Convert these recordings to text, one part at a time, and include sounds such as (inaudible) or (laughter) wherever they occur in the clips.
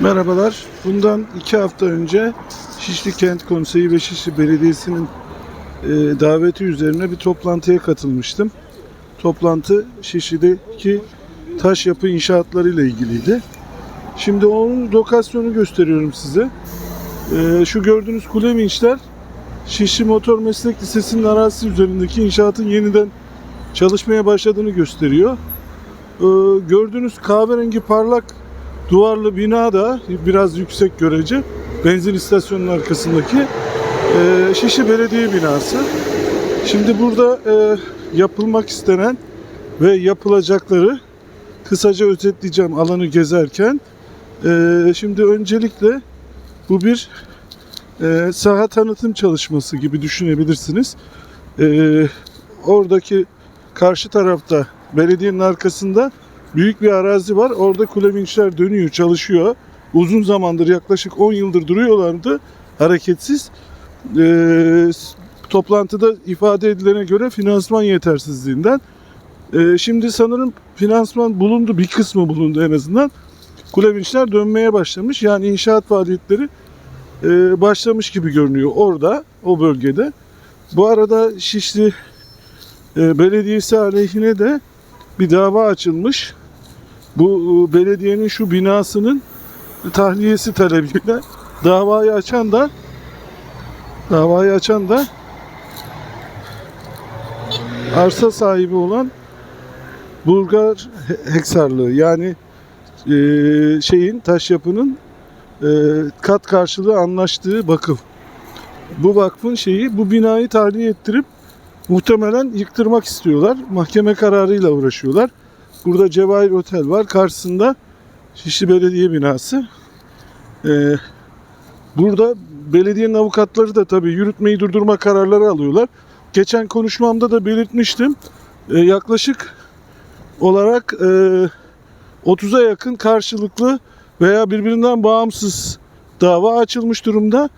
Merhabalar. Bundan iki hafta önce Şişli Kent Konseyi ve Şişli Belediyesi'nin e, daveti üzerine bir toplantıya katılmıştım. Toplantı Şişli'deki taş yapı inşaatları ile ilgiliydi. Şimdi onun lokasyonu gösteriyorum size. E, şu gördüğünüz kule vinçler Şişli Motor Meslek Lisesi'nin arazisi üzerindeki inşaatın yeniden çalışmaya başladığını gösteriyor. E, gördüğünüz kahverengi parlak duvarlı bina da biraz yüksek görece. Benzin istasyonunun arkasındaki e, Şişli Belediye binası. Şimdi burada e, yapılmak istenen ve yapılacakları kısaca özetleyeceğim alanı gezerken. E, şimdi öncelikle bu bir e, saha tanıtım çalışması gibi düşünebilirsiniz. E, oradaki karşı tarafta belediyenin arkasında büyük bir arazi var. Orada kule vinçler dönüyor, çalışıyor. Uzun zamandır yaklaşık 10 yıldır duruyorlardı hareketsiz. Ee, toplantıda ifade edilene göre finansman yetersizliğinden. Ee, şimdi sanırım finansman bulundu, bir kısmı bulundu en azından. Kule vinçler dönmeye başlamış. Yani inşaat faaliyetleri e, başlamış gibi görünüyor orada, o bölgede. Bu arada Şişli e, Belediyesi aleyhine de bir dava açılmış. Bu belediyenin şu binasının tahliyesi talebiyle davayı açan da davayı açan da arsa sahibi olan Bulgar He- Heksarlığı yani e, şeyin taş yapının e, kat karşılığı anlaştığı vakıf. Bu vakfın şeyi bu binayı tahliye ettirip muhtemelen yıktırmak istiyorlar. Mahkeme kararıyla uğraşıyorlar. Burada Cevahir Otel var. Karşısında Şişli Belediye binası. Ee, burada belediyenin avukatları da tabii yürütmeyi durdurma kararları alıyorlar. Geçen konuşmamda da belirtmiştim. Ee, yaklaşık olarak e, 30'a yakın karşılıklı veya birbirinden bağımsız dava açılmış durumda.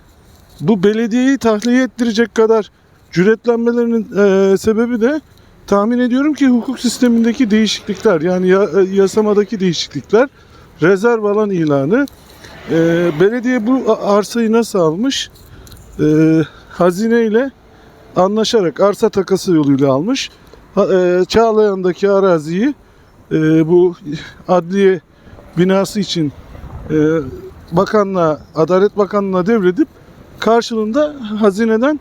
Bu belediyeyi tahliye ettirecek kadar cüretlenmelerinin e, sebebi de tahmin ediyorum ki hukuk sistemindeki değişiklikler yani ya, e, yasamadaki değişiklikler rezerv alan ilanı e, belediye bu arsayı nasıl almış e, hazine ile anlaşarak arsa takası yoluyla almış ha, e, Çağlayan'daki araziyi e, bu adliye binası için e, bakanlığa Adalet Bakanlığı'na devredip karşılığında hazineden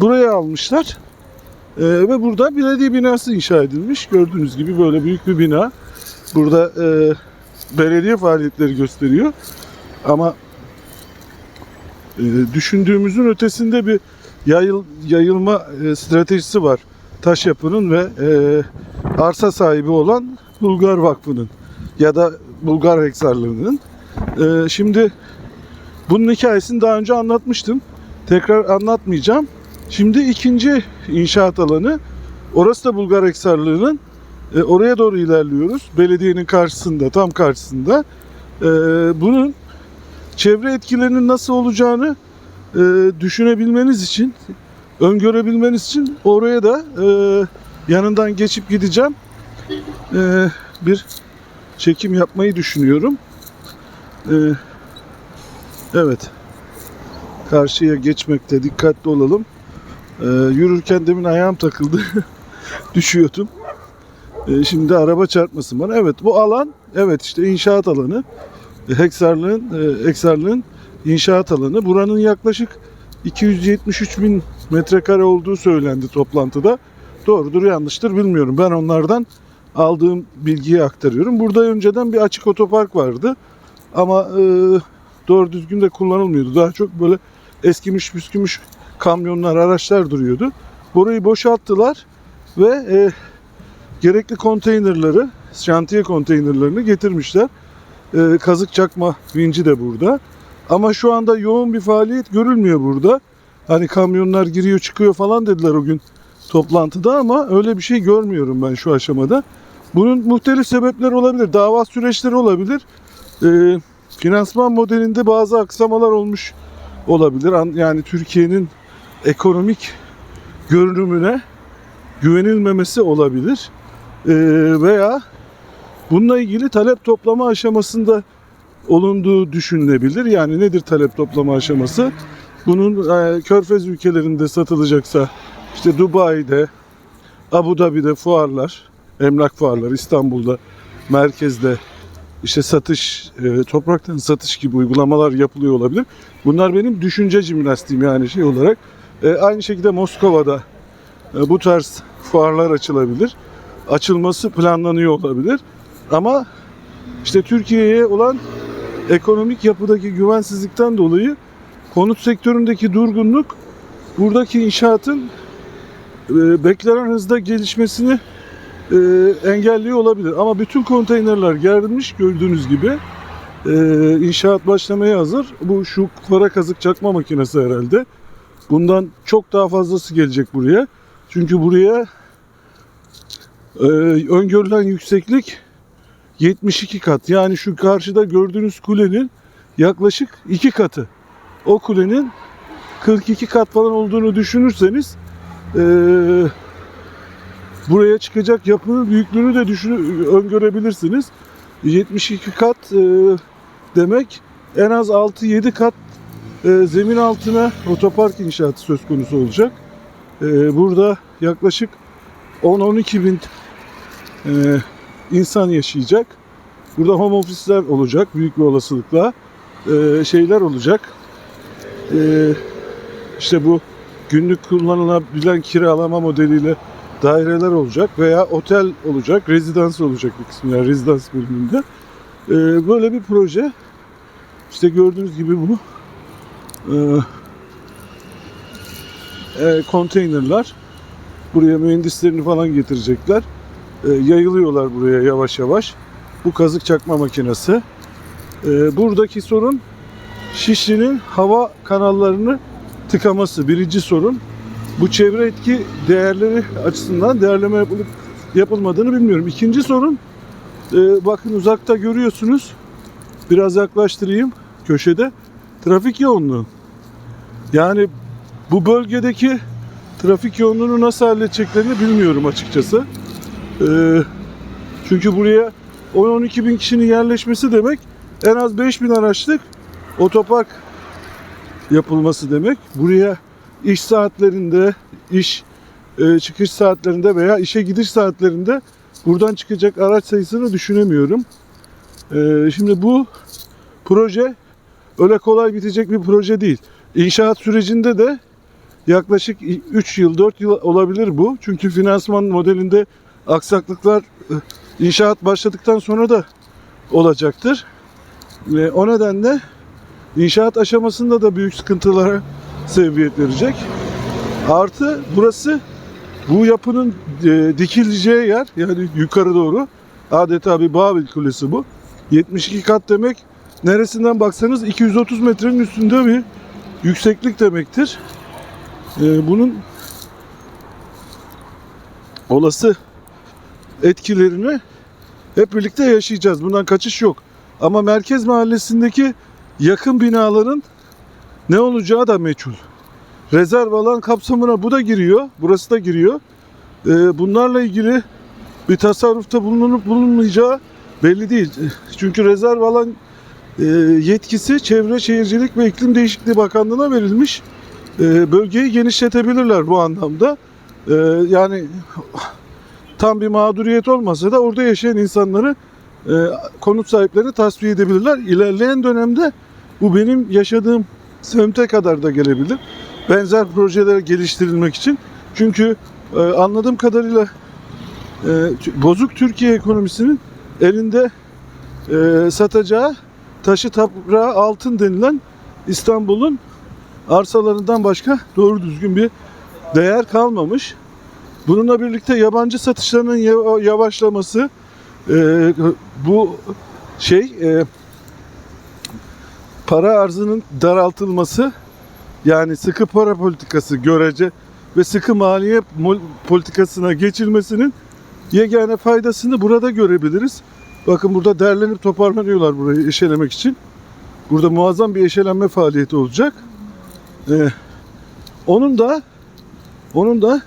buraya almışlar. Ee, ve burada belediye binası inşa edilmiş. Gördüğünüz gibi böyle büyük bir bina. Burada e, belediye faaliyetleri gösteriyor. Ama e, düşündüğümüzün ötesinde bir yayıl, yayılma e, stratejisi var. Taş yapının ve e, arsa sahibi olan Bulgar Vakfı'nın ya da Bulgar Heksarlığı'nın. E, şimdi bunun hikayesini daha önce anlatmıştım. Tekrar anlatmayacağım. Şimdi ikinci inşaat alanı. Orası da Bulgar Eksarlığı'nın. E, oraya doğru ilerliyoruz. Belediyenin karşısında, tam karşısında. E, bunun çevre etkilerinin nasıl olacağını e, düşünebilmeniz için, öngörebilmeniz için oraya da e, yanından geçip gideceğim. E, bir çekim yapmayı düşünüyorum. E, evet. Karşıya geçmekte dikkatli olalım. Ee, yürürken demin ayağım takıldı. (laughs) Düşüyordum. Ee, şimdi araba çarpmasın bana. Evet bu alan evet işte inşaat alanı. Ee, Heksarlığın, e, Heksarlığın inşaat alanı. Buranın yaklaşık 273 bin metrekare olduğu söylendi toplantıda. Doğrudur yanlıştır bilmiyorum. Ben onlardan aldığım bilgiyi aktarıyorum. Burada önceden bir açık otopark vardı. Ama e, doğru düzgün de kullanılmıyordu. Daha çok böyle eskimiş püskümüş kamyonlar, araçlar duruyordu. Burayı boşalttılar ve e, gerekli konteynerları, şantiye konteynerlerini getirmişler. E, kazık çakma vinci de burada. Ama şu anda yoğun bir faaliyet görülmüyor burada. Hani kamyonlar giriyor çıkıyor falan dediler o gün toplantıda ama öyle bir şey görmüyorum ben şu aşamada. Bunun muhtelif sebepleri olabilir. Dava süreçleri olabilir. E, finansman modelinde bazı aksamalar olmuş olabilir. An- Yani Türkiye'nin ekonomik görünümüne güvenilmemesi olabilir. Ee, veya bununla ilgili talep toplama aşamasında olunduğu düşünülebilir. Yani nedir talep toplama aşaması? Bunun e, Körfez ülkelerinde satılacaksa işte Dubai'de, Abu Dhabi'de fuarlar, emlak fuarları, İstanbul'da, merkezde işte satış, e, topraktan satış gibi uygulamalar yapılıyor olabilir. Bunlar benim düşünce jimnastiğim yani şey olarak. E, aynı şekilde Moskova'da e, bu tarz fuarlar açılabilir. Açılması planlanıyor olabilir. Ama işte Türkiye'ye olan ekonomik yapıdaki güvensizlikten dolayı konut sektöründeki durgunluk buradaki inşaatın e, beklenen hızda gelişmesini e, engelliyor olabilir. Ama bütün konteynerler gerilmiş gördüğünüz gibi. E, inşaat başlamaya hazır. Bu şu para kazık çakma makinesi herhalde. Bundan çok daha fazlası gelecek buraya. Çünkü buraya e, öngörülen yükseklik 72 kat. Yani şu karşıda gördüğünüz kulenin yaklaşık iki katı. O kulenin 42 kat falan olduğunu düşünürseniz e, buraya çıkacak yapının büyüklüğünü de düşün, öngörebilirsiniz. 72 kat e, demek en az 6-7 kat e, zemin altına otopark inşaatı söz konusu olacak. E, burada yaklaşık 10-12 bin e, insan yaşayacak. Burada home ofisler olacak büyük bir olasılıkla. E, şeyler olacak. E, işte bu günlük kullanılabilen kiralama modeliyle daireler olacak veya otel olacak, rezidans olacak bir kısmı yani rezidans bölümünde. E, böyle bir proje. İşte gördüğünüz gibi bu e, e, konteynerler. Buraya mühendislerini falan getirecekler. E, yayılıyorlar buraya yavaş yavaş. Bu kazık çakma makinesi. E, buradaki sorun Şişli'nin hava kanallarını tıkaması. Birinci sorun. Bu çevre etki değerleri açısından değerleme yapılıp yapılmadığını bilmiyorum. İkinci sorun e, bakın uzakta görüyorsunuz. Biraz yaklaştırayım köşede. Trafik yoğunluğu. Yani bu bölgedeki trafik yoğunluğunu nasıl halledeceklerini bilmiyorum açıkçası. Ee, çünkü buraya 10-12 bin kişinin yerleşmesi demek en az 5 bin araçlık otopark yapılması demek. Buraya iş saatlerinde, iş e, çıkış saatlerinde veya işe gidiş saatlerinde buradan çıkacak araç sayısını düşünemiyorum. Ee, şimdi bu proje öyle kolay bitecek bir proje değil. İnşaat sürecinde de yaklaşık 3 yıl, 4 yıl olabilir bu. Çünkü finansman modelinde aksaklıklar inşaat başladıktan sonra da olacaktır. Ve o nedenle inşaat aşamasında da büyük sıkıntılara sebebiyet verecek. Artı burası bu yapının e, dikileceği yer yani yukarı doğru adeta bir Babil Kulesi bu. 72 kat demek neresinden baksanız 230 metrenin üstünde bir yükseklik demektir. Ee, bunun olası etkilerini hep birlikte yaşayacağız. Bundan kaçış yok. Ama merkez mahallesindeki yakın binaların ne olacağı da meçhul. Rezerv alan kapsamına bu da giriyor. Burası da giriyor. Ee, bunlarla ilgili bir tasarrufta bulunup bulunmayacağı belli değil. Çünkü rezerv alan yetkisi Çevre Şehircilik ve İklim Değişikliği Bakanlığı'na verilmiş. E, bölgeyi genişletebilirler bu anlamda. E, yani tam bir mağduriyet olmasa da orada yaşayan insanları e, konut sahiplerini tasfiye edebilirler. İlerleyen dönemde bu benim yaşadığım semte kadar da gelebilir. Benzer projeler geliştirilmek için. Çünkü e, anladığım kadarıyla e, bozuk Türkiye ekonomisinin elinde satacağı taşı toprağı altın denilen İstanbul'un arsalarından başka doğru düzgün bir değer kalmamış. Bununla birlikte yabancı satışlarının ya- yavaşlaması e, bu şey e, para arzının daraltılması yani sıkı para politikası görece ve sıkı maliye politikasına geçilmesinin yegane faydasını burada görebiliriz. Bakın burada derlenip toparlanıyorlar burayı eşelemek için. Burada muazzam bir eşelenme faaliyeti olacak. Ee, onun da onun da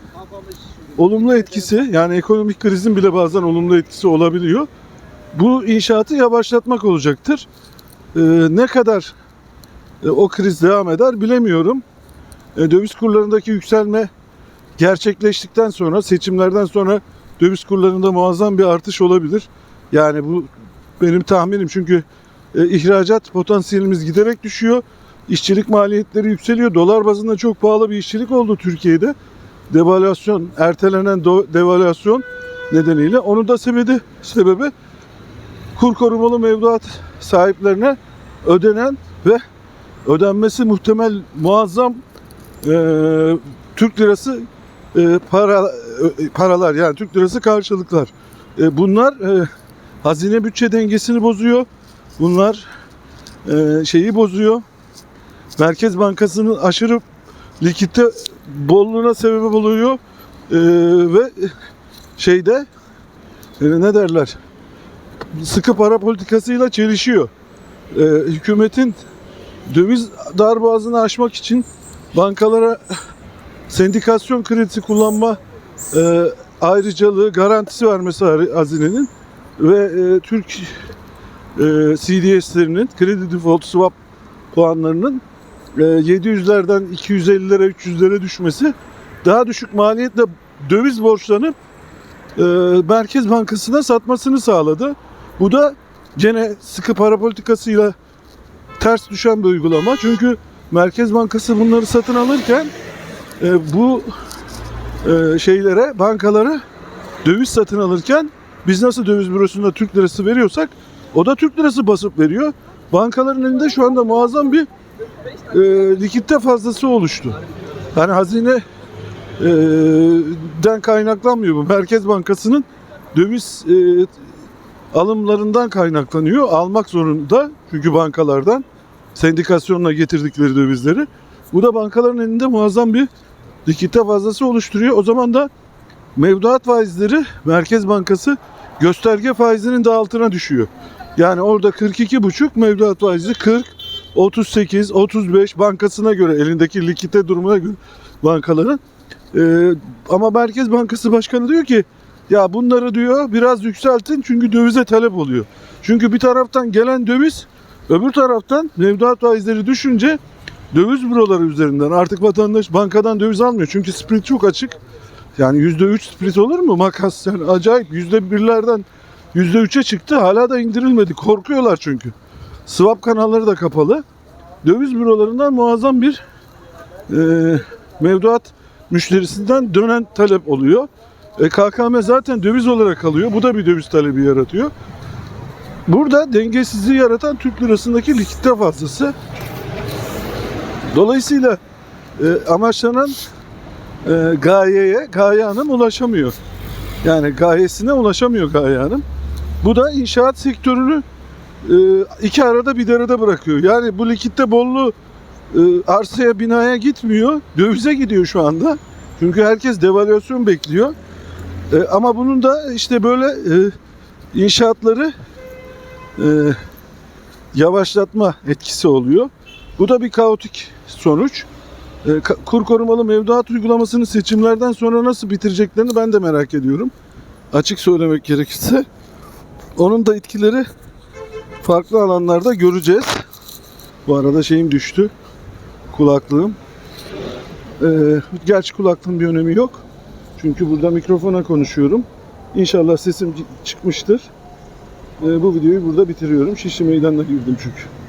olumlu etkisi yani ekonomik krizin bile bazen olumlu etkisi olabiliyor. Bu inşaatı yavaşlatmak olacaktır. e, ne kadar e, o kriz devam eder bilemiyorum. E, döviz kurlarındaki yükselme gerçekleştikten sonra seçimlerden sonra döviz kurlarında muazzam bir artış olabilir. Yani bu benim tahminim çünkü e, ihracat potansiyelimiz giderek düşüyor. İşçilik maliyetleri yükseliyor. Dolar bazında çok pahalı bir işçilik oldu Türkiye'de. Devalüasyon, ertelenen devalüasyon nedeniyle. Onun da sebebi, sebebi kur korumalı mevduat sahiplerine ödenen ve ödenmesi muhtemel muazzam e, Türk lirası e, para e, paralar yani Türk lirası karşılıklar. E, bunlar e, hazine bütçe dengesini bozuyor. Bunlar e, şeyi bozuyor. Merkez Bankası'nın aşırı likitte bolluğuna sebep oluyor. E, ve şeyde e, ne derler? Sıkı para politikasıyla çelişiyor. E, hükümetin döviz darboğazını aşmak için bankalara sendikasyon kredisi kullanma e, ayrıcalığı garantisi vermesi hazinenin ve e, Türk e, CDS'lerinin kredi default swap puanlarının e, 700'lerden 250'lere 300'lere düşmesi daha düşük maliyetle döviz borçlanıp e, Merkez Bankası'na satmasını sağladı. Bu da gene sıkı para politikasıyla ters düşen bir uygulama. Çünkü Merkez Bankası bunları satın alırken e, bu e, şeylere, bankalara döviz satın alırken biz nasıl döviz bürosunda Türk lirası veriyorsak o da Türk lirası basıp veriyor. Bankaların elinde şu anda muazzam bir e, likitte fazlası oluştu. Yani hazine e, den kaynaklanmıyor bu. Merkez Bankası'nın döviz e, alımlarından kaynaklanıyor. Almak zorunda çünkü bankalardan sendikasyonla getirdikleri dövizleri. Bu da bankaların elinde muazzam bir likitte fazlası oluşturuyor. O zaman da mevduat faizleri Merkez Bankası gösterge faizinin de altına düşüyor. Yani orada 42,5 mevduat faizi 40, 38, 35 bankasına göre elindeki likite durumuna göre bankaların. Ee, ama Merkez Bankası Başkanı diyor ki ya bunları diyor biraz yükseltin çünkü dövize talep oluyor. Çünkü bir taraftan gelen döviz öbür taraftan mevduat faizleri düşünce döviz büroları üzerinden artık vatandaş bankadan döviz almıyor. Çünkü split çok açık. Yani %3 split olur mu? Makas yani acayip %1'lerden %3'e çıktı. Hala da indirilmedi. Korkuyorlar çünkü. Swap kanalları da kapalı. Döviz bürolarından muazzam bir e, mevduat müşterisinden dönen talep oluyor. E, KKM zaten döviz olarak alıyor. Bu da bir döviz talebi yaratıyor. Burada dengesizliği yaratan Türk lirasındaki likitte fazlası. Dolayısıyla e, amaçlanan e, gayeye Gaye Hanım ulaşamıyor. Yani gayesine ulaşamıyor Gaye Hanım. Bu da inşaat sektörünü e, iki arada bir derede bırakıyor. Yani bu likitte bolluğu e, arsaya binaya gitmiyor. Dövize gidiyor şu anda. Çünkü herkes devalüasyon bekliyor. E, ama bunun da işte böyle e, inşaatları e, yavaşlatma etkisi oluyor. Bu da bir kaotik sonuç. E, ka- kur korumalı mevduat uygulamasını seçimlerden sonra nasıl bitireceklerini ben de merak ediyorum. Açık söylemek gerekirse. Onun da etkileri farklı alanlarda göreceğiz. Bu arada şeyim düştü. Kulaklığım. E, gerçi kulaklığın bir önemi yok. Çünkü burada mikrofona konuşuyorum. İnşallah sesim çıkmıştır. E, bu videoyu burada bitiriyorum. Şişli Meydan'da girdim çünkü.